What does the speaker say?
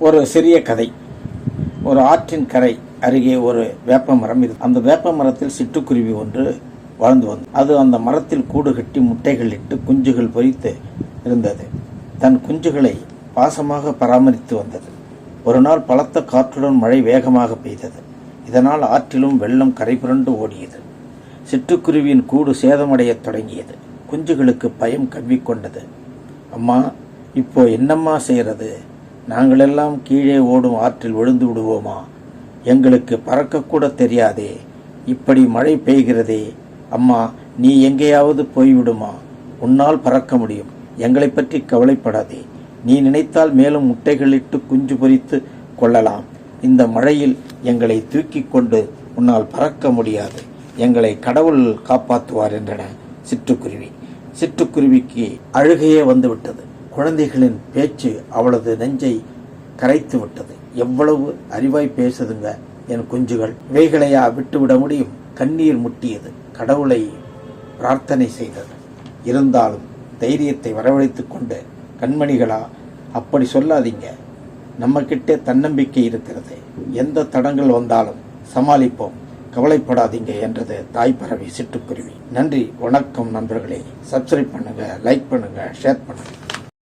ஒரு சிறிய கதை. ஒரு ஆற்றின் கரை அருகே ஒரு வேப்ப மரம் இருக்கு. அந்த வேப்ப மரத்தில் சிட்டுக்குருவி ஒன்று வாழ்ந்து வந்தது அது அந்த மரத்தில் கூடு கட்டி முட்டைகள் இட்டு குஞ்சுகள் பொரித்து இருந்தது. தன் குஞ்சுகளை பாசமாக பராமரித்து வந்தது. ஒரு நாள் பலத்த காற்றுடன் மழை வேகமாக பெய்தது. இதனால் ஆற்றிலும் வெள்ளம் கரை புரண்டு ஓடியது. சிட்டுக்குருவியின் கூடு சேதமடையத் தொடங்கியது. குஞ்சுகளுக்கு பயம் கவ்விக்கொண்டது அம்மா இப்போ என்னம்மா செய்கிறது நாங்களெல்லாம் கீழே ஓடும் ஆற்றில் விழுந்து விடுவோமா? எங்களுக்கு பறக்கக்கூட தெரியாதே. இப்படி மழை பெய்கிறதே. அம்மா நீ எங்கேயாவது போய்விடுமா? உன்னால் பறக்க முடியும். எங்களை பற்றி கவலைப்படாதே. நீ நினைத்தால் மேலும் முட்டைகளிட்டு குஞ்சு பொரித்து கொள்ளலாம். இந்த மழையில் எங்களை தூக்கிக் கொண்டு உன்னால் பறக்க முடியாது. எங்களை கடவுள் காப்பாற்றுவார் என்றன சிட்டுக்குருவி. சிட்டுக்குருவிக்கு அழுகையே வந்துவிட்டது. குழந்தைகளின் பேச்சு அவளது நெஞ்சை கரைத்து விட்டது. எவ்வளவு அறிவாய் பேசுதுங்க என் குஞ்சுகள். இவைகளையா விட்டுவிட முடியும்? கண்ணீர் முட்டியது. கடவுளை பிரார்த்தனை செய்தது. இருந்தாலும் தைரியத்தை வரவழைத்து கொண்டு கண்மணிகளா அப்படி சொல்லாதீங்க. நம்மக்கிட்டே தன்னம்பிக்கை இருக்கிறது. எந்த தடங்கள் வந்தாலும் சமாளிப்போம். கவலைப்படாதீங்க என்றது தாய் பறவை சிட்டுக்குருவி. நன்றி வணக்கம் நண்பர்களே. சப்ஸ்கிரைப் பண்ணுங்க லைக் பண்ணுங்க ஷேர் பண்ணுங்க.